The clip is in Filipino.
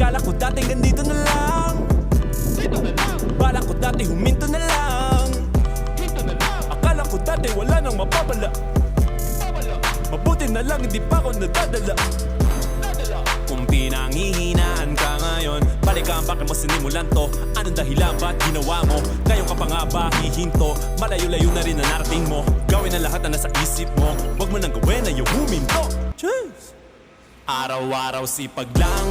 Kala ko dati ganito na lang. Bala ko dati huminto na lang. Akala ko dati wala nang mapapala. Mabuti na lang hindi pa ako nadadala. Kung pinanghihinaan ka ngayon Balikan bakit mo sinimulan to? Anong dahilan ba't ginawa mo? Ngayon ka pa nga ba hihinto? Malayo-layo na rin na narating mo. Gawin ang lahat na nasa isip mo. Huwag mo nang gawin na yung huminto. Cheers! Araw-araw sipag lang